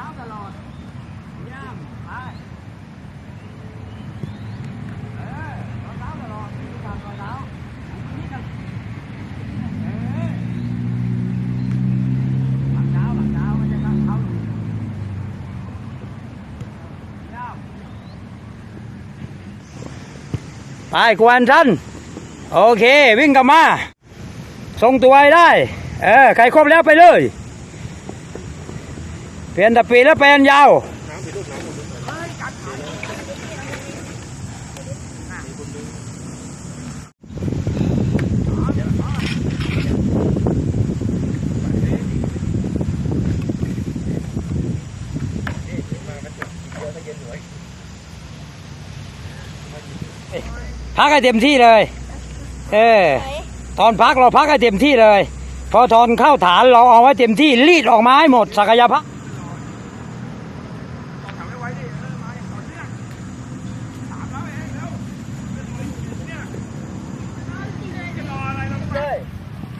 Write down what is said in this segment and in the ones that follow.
ช้าตลอดย่ำไปเออตอนเช้าตลอดมีการตอนเช้านี่กันเออหลังเช้าหลังเช้าไม่ใช่หลังเช้าย่ามไปควนชันโอเค วิ่งกลับมา ส่งตัวได้ เออ ใครครบแล้วไปเลย ลี่ยนตะปีแล้วแปลนยาวพักให้เต็มที่เลย เออ ตอนพักเราพักให้เต็มที่เลย พอตอนเข้าฐานเราเอาไว้เต็มที่รีดออกมาให้หมดศักยภาพ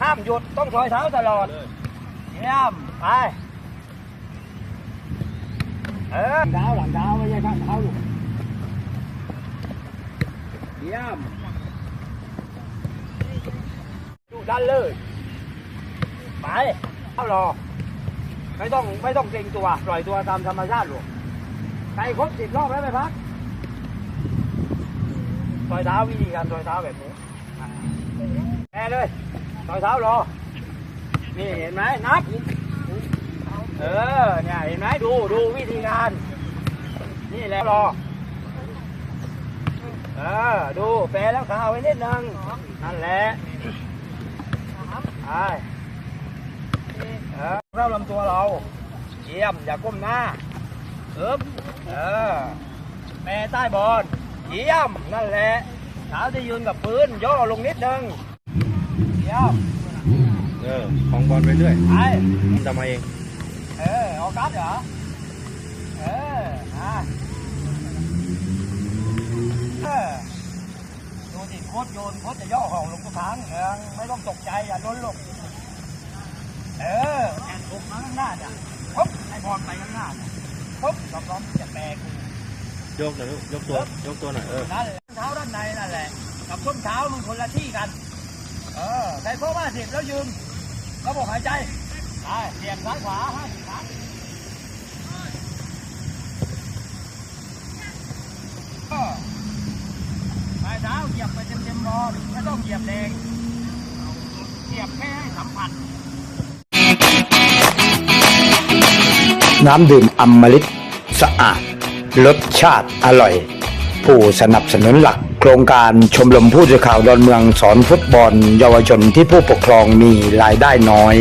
ห้ามหยุดต้องถอยเท้าตลอดเยี่ยมไปเออเท้าหลังเท้าไม่ใช่ข้างเท้าลูกเยี่ยมดูดันเลยไปเข้ารอไม่ต้องไม่ต้องเกรงตัวปล่อยตัวตามธรรมชาติลูกไปครบสิบรอบแล้วไหมพักต่อยเท้าวิธีการต่อยเท้าแบบนี้อะแม่เลย ตอยเท้ารอนี่เห็นไหมนับ เออ เนี่ยเห็นไหมดูดูวิธีการ นี่แหละรอ เออ ดูแปรแล้วขาไว้นิดนึง นั่นแหละไปเออเข้าลำตัวเราเยี่ยม อย่าก้มหน้าเอิบเออแปรใต้บอลเยี่ยม นั่นแหละขาจะยืนกับพื้นย่อลงนิดนึง เยี่ยมเออของบอลไปเรื่อยไปมันจะมาเอง เออออกัสเหรอ เอออะเออดูสิโคตรโยนโคตรจะย่อของลงทุกครั้งเออไม่ต้องตกใจอย่าล้นลงเออแอนถูกมาข้างหน้าเนี่ยปุ๊บไอบอลไปข้างหน้าเนี่ยปุ๊บเราพร้อมที่จะแบกยกหน่อยลูกยกตัวยกตัวหน่อยเออนั่นแหละเท้าด้านในนั่นแหละกับส้นเท้ามันคนละที่กัน เออใส่โค้งห้าสิบแล้วยืนระบบหายใจไปเปลี่ยนซ้ายขวาห้าสิบครั้งก็ปลายเท้าเหยียบไปเต็มๆรอไม่ต้องเหยียบแรงเหยียบแค่ให้สัมผัสน้ำดื่มอมฤตสะอาด รสชาติอร่อย ผู้สนับสนุนหลัก โครงการชมรมผู้สื่อข่าวดอนเมืองสอนฟุตบอล เยาวชนที่ผู้ปกครองมีรายได้น้อย